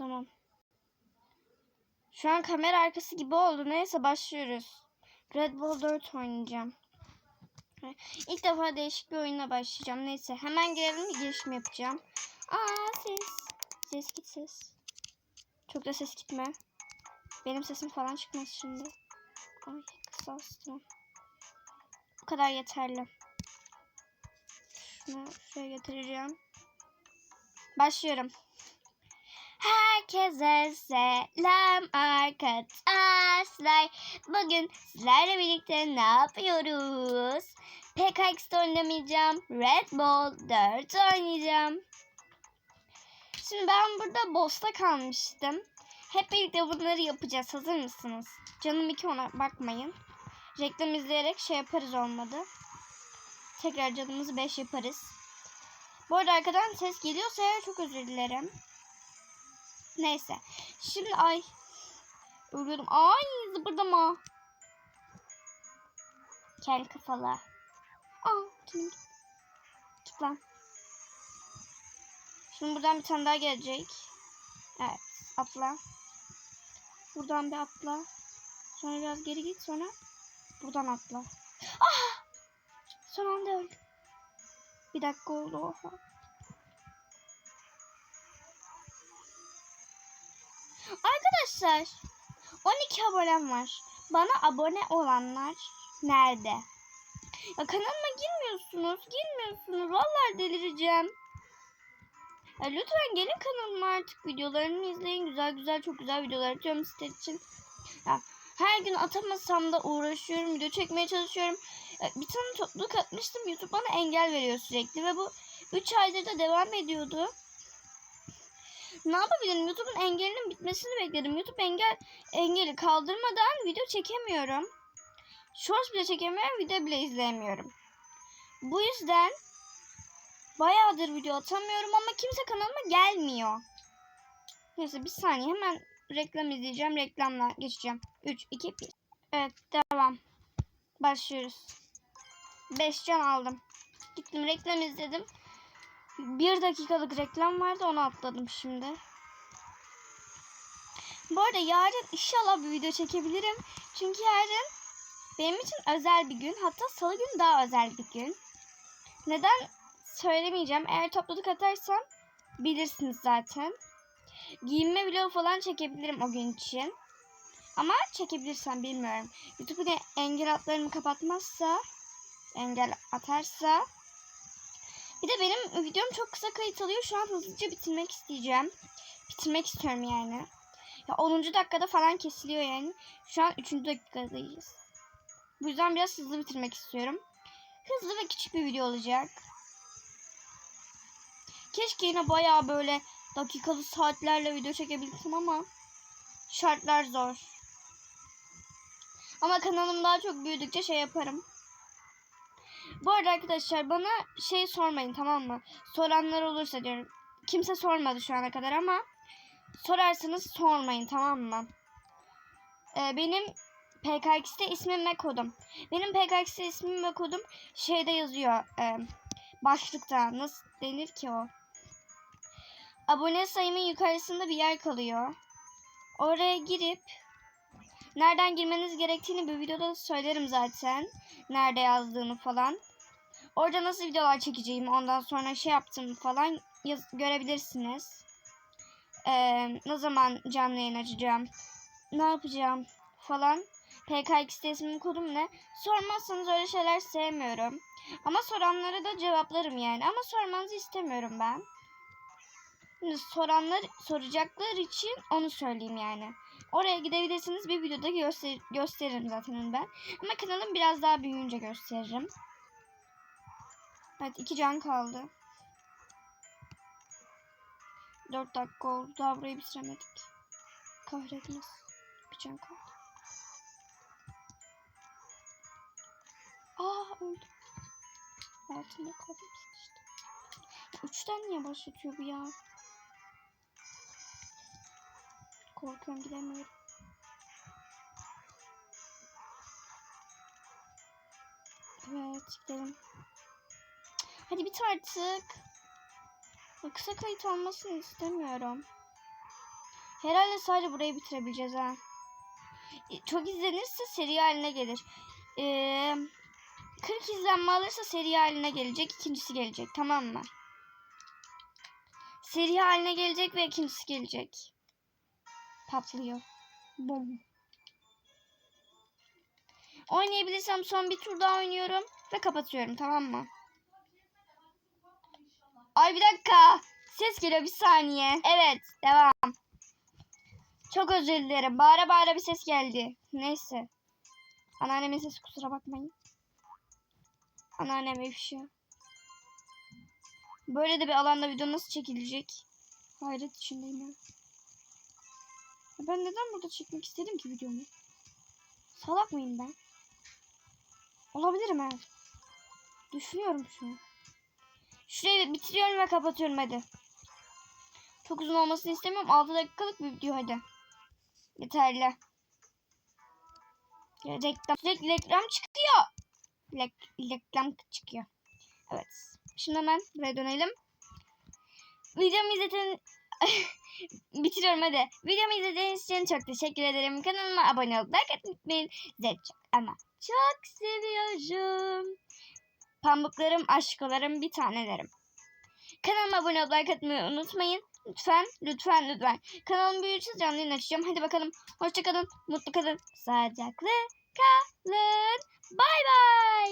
Tamam. Şu an kamera arkası gibi oldu. Neyse başlıyoruz. Red Bull 4 oynayacağım. İlk defa değişik bir oyuna başlayacağım. Neyse hemen girelim girişim yapacağım. Aa ses. Ses git ses. Çok da ses gitme. Benim sesim falan çıkmaz şimdi. Ay kısalttım. Bu kadar yeterli. Şunu şuraya getireceğim. Başlıyorum. Herkese selam arkadaşlar. Bugün sizlerle birlikte ne yapıyoruz? PKX'de oynamayacağım. Red Bull 4 oynayacağım. Şimdi ben burada boss'ta kalmıştım. Hep birlikte bunları yapacağız. Hazır mısınız? Canım iki ona bakmayın. Reklam izleyerek şey yaparız olmadı. Tekrar canımızı 5 yaparız. Bu arada arkadan ses geliyorsa çok özür dilerim. Neyse. Şimdi ay. Ölüyordum. Ay zıbırdama. Kel kafalı. Aa kim? Git lan. Şimdi buradan bir tane daha gelecek. Evet. Atla. Buradan bir atla. Sonra biraz geri git. Sonra buradan atla. Ah! Son anda öldüm. Bir dakika oldu. Oha. Arkadaşlar 12 abonem var. Bana abone olanlar nerede? Ya kanalıma girmiyorsunuz. Girmiyorsunuz. Vallahi delireceğim. Ya lütfen gelin kanalıma artık videolarımı izleyin. Güzel güzel çok güzel videolar atıyorum sizler için. Ya, her gün atamasam da uğraşıyorum. Video çekmeye çalışıyorum. Bir tane topluluk atmıştım. YouTube bana engel veriyor sürekli. Ve bu 3 aydır da devam ediyordu. Ne yapabilirim? YouTube'un engelinin bitmesini bekledim. YouTube engel engeli kaldırmadan video çekemiyorum. Shorts bile çekemiyorum, video bile izleyemiyorum. Bu yüzden bayağıdır video atamıyorum ama kimse kanalıma gelmiyor. Neyse bir saniye hemen reklam izleyeceğim. Reklamla geçeceğim. 3, 2, 1. Evet devam. Başlıyoruz. 5 can aldım. Gittim reklam izledim. Bir dakikalık reklam vardı onu atladım şimdi. Bu arada yarın inşallah bir video çekebilirim. Çünkü yarın benim için özel bir gün. Hatta salı günü daha özel bir gün. Neden söylemeyeceğim. Eğer topluluk atarsam bilirsiniz zaten. Giyinme vlogu falan çekebilirim o gün için. Ama çekebilirsem bilmiyorum. YouTube yine engel atlarımı kapatmazsa, engel atarsa bir de benim videom çok kısa kayıt alıyor. Şu an hızlıca bitirmek isteyeceğim. Bitirmek istiyorum yani. Ya 10. dakikada falan kesiliyor yani. Şu an 3. dakikadayız. Bu yüzden biraz hızlı bitirmek istiyorum. Hızlı ve küçük bir video olacak. Keşke yine bayağı böyle dakikalı saatlerle video çekebilsem ama şartlar zor. Ama kanalım daha çok büyüdükçe şey yaparım. Bu arada arkadaşlar bana şey sormayın tamam mı? Soranlar olursa diyorum. Kimse sormadı şu ana kadar ama sorarsanız sormayın tamam mı? Ee, benim PKX'te ismim ve kodum. Benim PKX'te ismim ve kodum şeyde yazıyor. E, başlıkta nasıl denir ki o? Abone sayımın yukarısında bir yer kalıyor. Oraya girip nereden girmeniz gerektiğini bir videoda söylerim zaten. Nerede yazdığını falan. Orada nasıl videolar çekeceğim ondan sonra şey yaptım falan görebilirsiniz. Ee, ne zaman canlı yayın açacağım, ne yapacağım falan. PKX ismim kodum ne? Sormazsanız öyle şeyler sevmiyorum. Ama soranlara da cevaplarım yani. Ama sormanızı istemiyorum ben. Şimdi soranlar soracaklar için onu söyleyeyim yani. Oraya gidebilirsiniz. Bir videoda göster gösteririm zaten ben. Ama kanalım biraz daha büyüyünce gösteririm. Evet iki can kaldı. 4 dakika oldu. Daha burayı bitiremedik. Kahretmez. Bir can kaldı. Aa öldüm. Altında kaldım işte. Üçten niye başlatıyor bu ya? Korkuyorum gidemiyorum. Evet gidelim. Hadi bit artık. Ya Kısa kayıt olmasını istemiyorum. Herhalde sadece burayı bitirebileceğiz ha. E, Çok izlenirse seri haline gelir. Ee, 40 izlenme alırsa seri haline gelecek. ikincisi gelecek. Tamam mı? Seri haline gelecek ve ikincisi gelecek. Patlıyor. Bum. Oynayabilirsem son bir tur daha oynuyorum ve kapatıyorum tamam mı? Ay bir dakika. Ses geliyor bir saniye. Evet devam. Çok özür dilerim. Bağıra bağıra bir ses geldi. Neyse. Anneannemin sesi kusura bakmayın. Anneannem ifşa. Böyle de bir alanda video nasıl çekilecek? Hayret içindeyim ya. Ben neden burada çekmek istedim ki videomu? Salak mıyım ben? Olabilirim evet. Düşünüyorum şu an. Şurayı bitiriyorum ve kapatıyorum hadi. Çok uzun olmasını istemiyorum. 6 dakikalık bir video hadi. Yeterli. Reklam, sürekli reklam çıkıyor. Lek- reklam çıkıyor. Evet. Şimdi hemen buraya dönelim. Videomu izlediğiniz... Bitiriyorum hadi. Videomu izlediğiniz için çok teşekkür ederim. Kanalıma abone olup like atmayı unutmayın. Sizi ama çok seviyorum. Pamuklarım, aşkolarım, bir tanelerim. Kanalıma abone olup like atmayı unutmayın. Lütfen, lütfen, lütfen. Kanalımı büyüteceğiz, canlı yayın açacağım. Hadi bakalım. Hoşça kalın, mutlu kalın, sağlıcakla kalın. Bay bay.